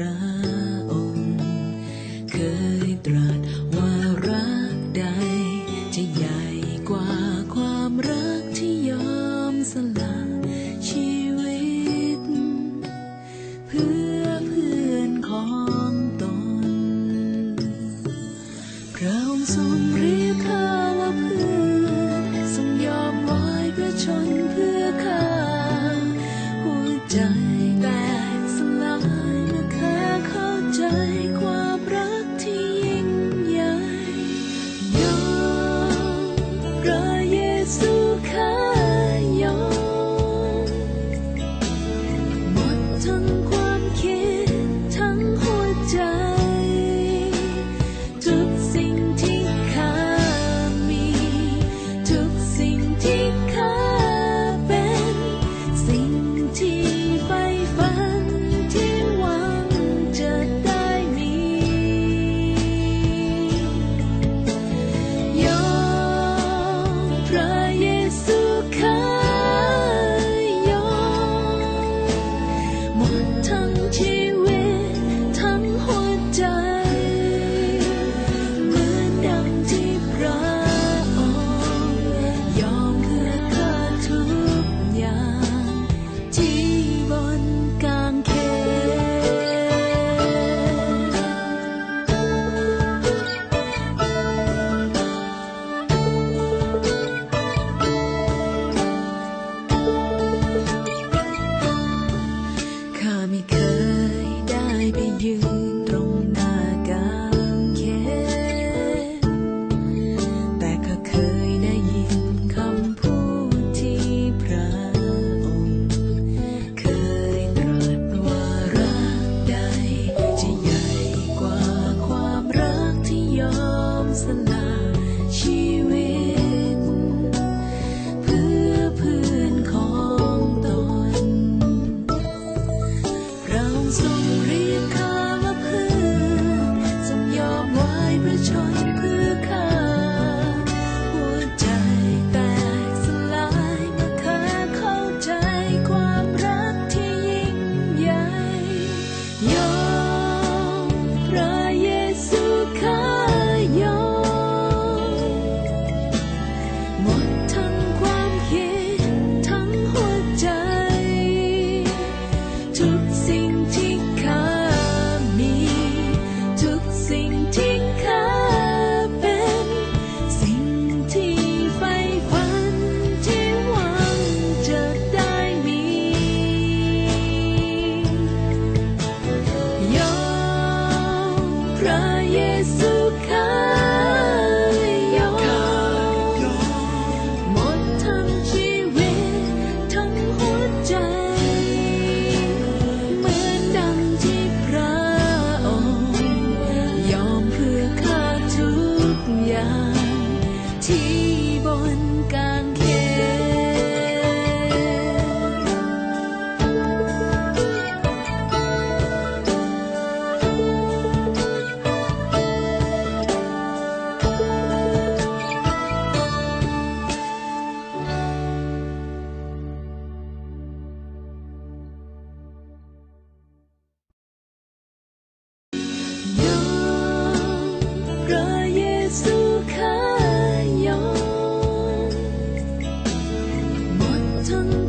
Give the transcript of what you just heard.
ระองค์ เคยตรัสว่ารักใด จะใหญ่กว่าความรักที่ยอมสละชีวิต เพื่อเพื่อนของตน พระองค์ทรงเรียกข้าว่าเพื่อนทรงยอมวายประชนเพื่อ The night she Jesús. 같은